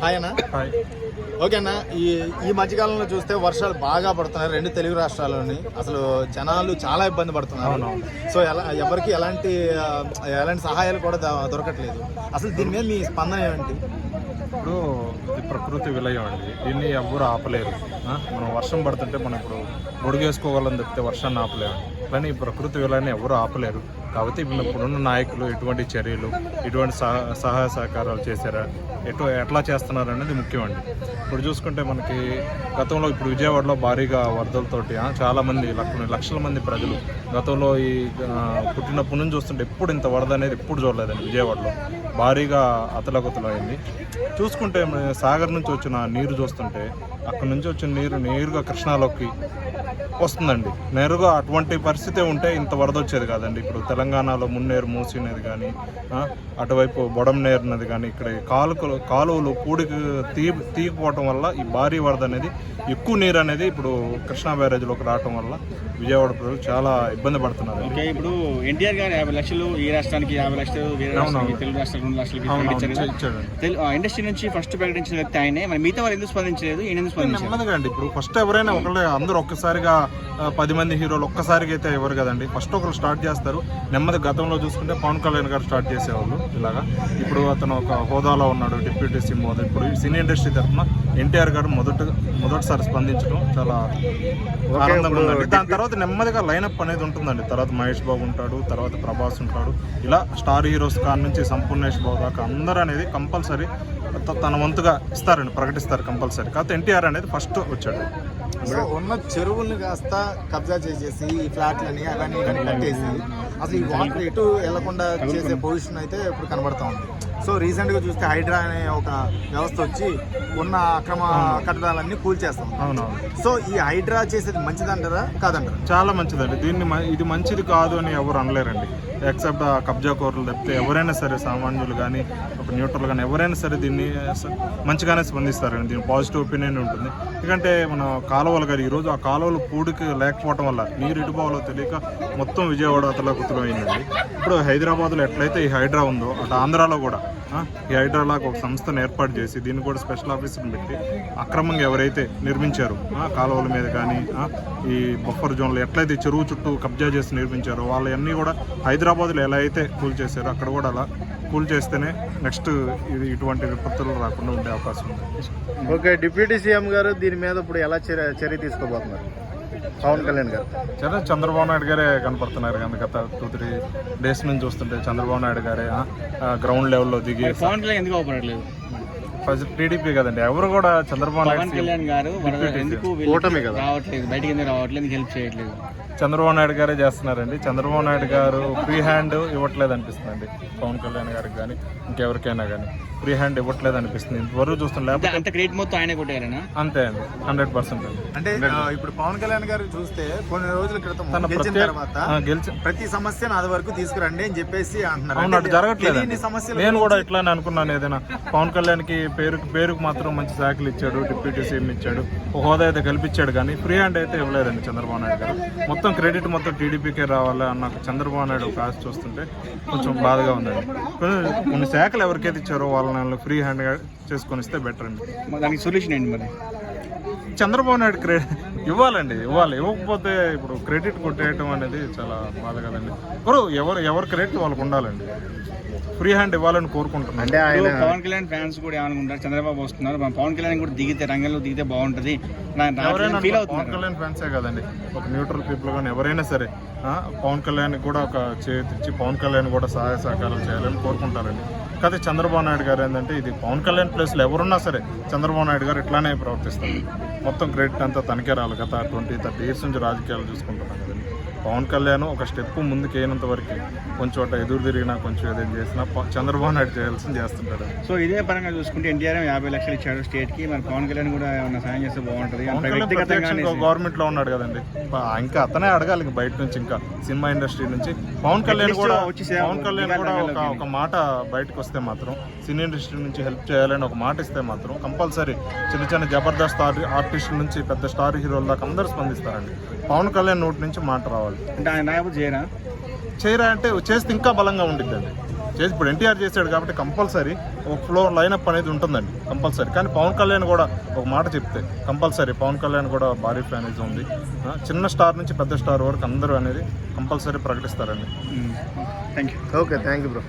Hi అన్న. Hi okay అన్న ఈ ఈ మధ్యకాలంలో చూస్తే వర్షాలు బాగా పడుతున్నాయి రెండు తెలుగు రాష్ట్రాల్లోని. అసలు జనాలు చాలా ఇబ్బంది పడుతున్నారు. సో ఎలా ఎవరికి ఎలాంటి ఎలాంటి సహాయాలు కూడా దొరకట్లేదు. అసలు దీని మీద మీ స్పందన ఏమిటి? ఇప్పుడు ఇది ప్రకృతి విలయం అండి. దీన్ని ఎవ్వరు ఆపలేరు? మనం వర్షం పడుతుంటే మనం ఇప్పుడు గొడుగేసుకోవాలని చెప్తే వర్షాన్ని ఆపలేరు కానీ ఈ ప్రకృతి విలయాన్ని ఎవరు ఆపలేరు. కాబట్టి ఇప్పుడు ఇప్పుడున్న నాయకులు ఎటువంటి చర్యలు ఎటువంటి సహ సహాయ సహకారాలు చేశారా? ఎటు ఎట్లా చేస్తున్నారు అనేది ముఖ్యమండి. ఇప్పుడు చూసుకుంటే మనకి గతంలో ఇప్పుడు విజయవాడలో భారీగా వరదలతోటి చాలామంది చాలా మంది లక్ష లక్షల మంది ప్రజలు గతంలో ఈ పుట్టినప్పటి నుంచి చూస్తుంటే ఎప్పుడు ఇంత వరద అనేది ఎప్పుడు చూడలేదండి విజయవాడలో. భారీగా అతలకుతలు చూసుకుంటే సాగర్ నుంచి వచ్చిన నీరు చూస్తుంటే అక్కడ నుంచి వచ్చిన నీరు నేరుగా కృష్ణాలోకి వస్తుందండి. నేరుగా అటువంటి పరిస్థితి ఉంటే ఇంత వరద వచ్చేది కాదండి. ఇప్పుడు తెలంగాణలో మున్నేరు మూసినది కానీ అటువైపు బొడం నది కానీ ఇక్కడ కాలుకలు కాలువలు పూడికి తీ తీగిపోవటం వల్ల ఈ భారీ వరద అనేది ఎక్కువ నీరు అనేది ఇప్పుడు కృష్ణా బ్యారేజ్లోకి రావటం వల్ల విజయవాడ ప్రజలు చాలా ఇబ్బంది పడుతున్నారు. ఓకే ఇప్పుడు ఎన్టీఆర్ గారు యాభై లక్షలు ఈ రాష్ట్రానికి యాభై లక్షలు వేరే రాష్ట్రానికి తెలుగు రాష్ట్రాలకు రెండు లక్షలకి ఇండస్ట్రీ నుంచి ఫస్ట్ ప్రకటించిన వ్యక్తి ఆయనే. మరి మిగతా వాళ్ళు ఎందుకు స్పందించలేదు? ఈయన ఎందుకు అండి ఇప్పుడు ఫస్ట్ ఎవరైనా ఒకళ్ళే అందరూ ఒక్కసారిగా పది మంది హీరోలు ఒక్కసారిగా అయితే ఎవరు కదండి? ఫస్ట్ ఒకరు స్టార్ట్ చేస్తారు. నెమ్మది గతంలో చూసుకుంటే పవన్ కళ్యాణ్ గారు స్టార్ట్ చేసేవాళ్ళు ఇలాగా. ఇప్పుడు అతను ఒక హోదాలో ఉన్నాడు డిప్యూటీ సీఎం హోదా. ఇప్పుడు ఈ సినీ ఇండస్ట్రీ తరఫున ఎన్టీఆర్ గారు మొదట మొదటిసారి స్పందించడం చాలా ఆనందంగా ఉందండి. దాని తర్వాత నెమ్మదిగా లైనప్ అనేది ఉంటుందండి. తర్వాత మహేష్ బాబు ఉంటాడు తర్వాత ప్రభాస్ ఉంటాడు. ఇలా స్టార్ హీరోస్ కాడ నుంచి సంపూర్ణేష్ బాబు దాకా అందరూ అనేది కంపల్సరీ తన వంతుగా ఇస్తారండి ప్రకటిస్తారు కంపల్సరీ. కాకపోతే ఎన్టీఆర్ అనేది ఫస్ట్ వచ్చాడు. ఉన్న చెరువుల్ని కాస్త కబ్జా చేసేసి ఈ ఫ్లాట్లని అవన్నీ కట్టేసి అసలు ఈ వాటర్ ఎటు వెళ్ళకుండా చేసే పొజిషన్ అయితే ఇప్పుడు కనబడతా ఉంది. సో రీసెంట్గా చూస్తే హైడ్రా అనే ఒక వ్యవస్థ వచ్చి ఉన్న అక్రమ కట్టడాలన్నీ కూల్చేస్తాం అవునవును. సో ఈ హైడ్రా చేసేది మంచిదంటారా? కాదంటారా? చాలా మంచిదండి. దీన్ని ఇది మంచిది కాదు అని ఎవరు అనలేరండి. ఎక్సెప్ట్ ఆ కబ్జా కోర్లు తప్పితే ఎవరైనా సరే సామాన్యులు కానీ ఒక న్యూట్రల్ కానీ ఎవరైనా సరే దీన్ని మంచిగానే స్పందిస్తారండి. దీని పాజిటివ్ ఒపీనియన్ ఉంటుంది. ఎందుకంటే మన కాలువలు కానీ ఈరోజు ఆ కాలువలు పూడికి లేకపోవడం వల్ల నీరు ఇటుపోవాలో తెలియక మొత్తం విజయవాడ అతలకుతలం అయిందండి ఇప్పుడు హైదరాబాద్లో ఎట్లయితే ఈ హైడ్రా ఉందో అటు ఆంధ్రాలో కూడా ఈ హైడ్రాలాగా ఒక సంస్థను ఏర్పాటు చేసి దీన్ని కూడా స్పెషల్ ఆఫీసుని పెట్టి అక్రమంగా ఎవరైతే నిర్మించారు కాలువల మీద కానీ ఈ బఫర్ జోన్లు ఎట్లయితే చెరువు చుట్టూ కబ్జా చేసి నిర్మించారో వాళ్ళన్నీ కూడా హైదరాబాద్లో ఎలా అయితే కూల్ చేశారో అక్కడ కూడా అలా కూల్ చేస్తేనే నెక్స్ట్ ఇది ఇటువంటి విపత్తులు రాకుండా ఉండే అవకాశం ఉంది. ఓకే డిప్యూటీ సీఎం గారు దీని మీద ఇప్పుడు ఎలా చర్య తీసుకోబోతున్నారు? పవన్ కళ్యాణ్ గారు. సరే చంద్రబాబు నాయుడు గారే కనపడుతున్నారు. కానీ గత టూ త్రీ డేస్ నుంచి చూస్తుంటే చంద్రబాబు నాయుడు గారే గ్రౌండ్ లెవెల్లో దిగి పవన్ కళ్యాణ్ ఎందుకు అవపడట్లేదు? ఫస్ట్ టీడీపీ కదండి. ఎవరు కూడా చంద్రబాబు పవన్ నాయుడు కళ్యాణ్ గారు వరద ఎందుకు కూటమి కదా. రావట్లేదు? బయటికి ఎందుకు రావట్లేదు? ఎందుకు హెల్ప్ చేయట్లేదు? చంద్రబాబు నాయుడు గారే చేస్తున్నారండి. చంద్రబాబు నాయుడు గారు ఫ్రీ హ్యాండ్ ఇవ్వట్లేదు అనిపిస్తుందండి. పవన్ కళ్యాణ్ గారికి కానీ ఇంకెవరికైనా కానీ ఫ్రీ హ్యాండ్ ఇవ్వట్లేదు అనిపిస్తుంది. ఇంతవరకు చూస్తాం అంత లేకపోతే అంత క్రెడిట్ మొత్తం ఆయనే కొట్టారనా అంతే అండి. హండ్రెడ్ పర్సెంట్ అండి. అంటే ఆ, ఇప్పుడు పవన్ కళ్యాణ్ గారు చూస్తే కొన్ని రోజుల క్రితం తన గెలిచిన ప్రత్యేక తర్వాత ఆ, గెలిచి ప్రతి సమస్యను అది వరకు తీసుకురండి అని చెప్పేసి అంటున్నారు. అవును అటు అంటే జరగట్లేదు తెలియని సమస్యలు నేను కూడా ఇట్లానే అనుకున్నాను ఏదైనా. పవన్ కళ్యాణ్కి పేరుకు పేరుకు మాత్రం మంచి శాఖలు ఇచ్చాడు డిప్యూటీ సీఎం ఇచ్చాడు. ఒక హోదా అయితే కల్పించాడు కానీ ఫ్రీ హ్యాండ్ అయితే ఇవ్వలేదండి చంద్రబాబు నాయుడు గారు. మొత్తం క్రెడిట్ మొత్తం టీడీపీకే రావాలి అన్న చంద్రబాబు నాయుడు ఒక ఆశ చూస్తుంటే కొంచెం బాధగా ఉందండి. కొన్ని శాఖలు ఎవరికైతే ఇచ్చారో వాళ్ళని ఫ్రీ హ్యాండ్ చేసుకొని ఇస్తే బెటర్ అండి. దానికి సొల్యూషన్ ఏంటి మరి? చంద్రబాబు నాయుడు క్రెడిట్ ఇవ్వాలండి ఇవ్వాలి. ఇవ్వకపోతే ఇప్పుడు క్రెడిట్ కొట్టేయటం అనేది చాలా బాధ కదండి. ఎవరు ఎవరు ఎవరు క్రెడిట్ వాళ్ళకు ఉండాలండి? ఫ్రీ హ్యాండ్ ఇవ్వాలని కోరుకుంటున్నాను అంటే ఆయన పవన్ కళ్యాణ్ ఫ్యాన్స్ కూడా ఏమనుకుంటారు చంద్రబాబు వస్తున్నారు. మన పవన్ కళ్యాణ్ కూడా దిగితే రంగంలో దిగితే బాగుంటది. ఎవరైనా ఫీల్ పవన్ కళ్యాణ్ ఫ్యాన్సే కదండి. ఒక న్యూట్రల్ పీపుల్ కానీ ఎవరైనా సరే ఆ, పవన్ కళ్యాణ్ కూడా ఒక చేతిచ్చి పవన్ కళ్యాణ్ కూడా సహాయ సహకారాలు చేయాలని కోరుకుంటారండి. కాకపోతే చంద్రబాబు నాయుడు గారు ఏంటంటే ఇది పవన్ కళ్యాణ్ ప్లేస్లో ఎవరున్నా సరే చంద్రబాబు నాయుడు గారు ఇట్లానే ప్రవర్తిస్తారు. మొత్తం క్రెడిట్ అంతా తనకే రాలి. గత ట్వంటీ థర్టీ ఇయర్స్ నుంచి రాజకీయాలు చూసుకుంటున్నాం కదండి. పవన్ కళ్యాణ్ ఒక స్టెప్ ముందుకు వేయనంత వరకు కొంచెం అట్లా ఎదురు తిరిగినా కొంచెం ఏదైనా చేసినా చంద్రబాబు నాయుడు చేయాల్సింది చేస్తుంటాడు సో ఇదే పరంగా చూసుకుంటే ఎన్టీఆర్ యాభై లక్షలు ఇచ్చాడు స్టేట్కి మరి పవన్ కళ్యాణ్ కూడా ఏమన్నా సాయం చేస్తే బాగుంటది. గవర్నమెంట్లో ఉన్నాడు కదండి. ఇంకా అతనే అడగాలి ఇంక బయట నుంచి ఇంకా సినిమా ఇండస్ట్రీ నుంచి. పవన్ కళ్యాణ్ కూడా పవన్ కళ్యాణ్ కూడా ఒక. ఒక మాట బయటకు వస్తే మాత్రం సినీ ఇండస్ట్రీ నుంచి హెల్ప్ చేయాలని ఒక మాట ఇస్తే మాత్రం కంపల్సరీ చిన్న చిన్న జబర్దస్త్ ఆర్టి- ఆర్టిస్టుల నుంచి పెద్ద స్టార్ హీరోల దాకా అందరూ స్పందిస్తారండి. పవన్ కళ్యాణ్ నోటి నుంచి మాట రావాలి. అంటే ఆయన నాయకుడు చేయరా చేయరా అంటే చేస్తే ఇంకా బలంగా ఉండిద్దండి. చేసి ఇప్పుడు ఎన్టీఆర్ చేశాడు కాబట్టి కంపల్సరీ ఒక ఫ్లోర్ లైనప్ అనేది ఉంటుందండి కంపల్సరీ. కానీ పవన్ కళ్యాణ్ కూడా ఒక మాట చెప్తే కంపల్సరీ. పవన్ కళ్యాణ్ కూడా భారీ ఫ్యానేజ్ ఉంది. చిన్న స్టార్ నుంచి పెద్ద స్టార్ వరకు అందరూ అనేది compulsory ప్రకటిస్తారండి. Thank you okay thank you bro.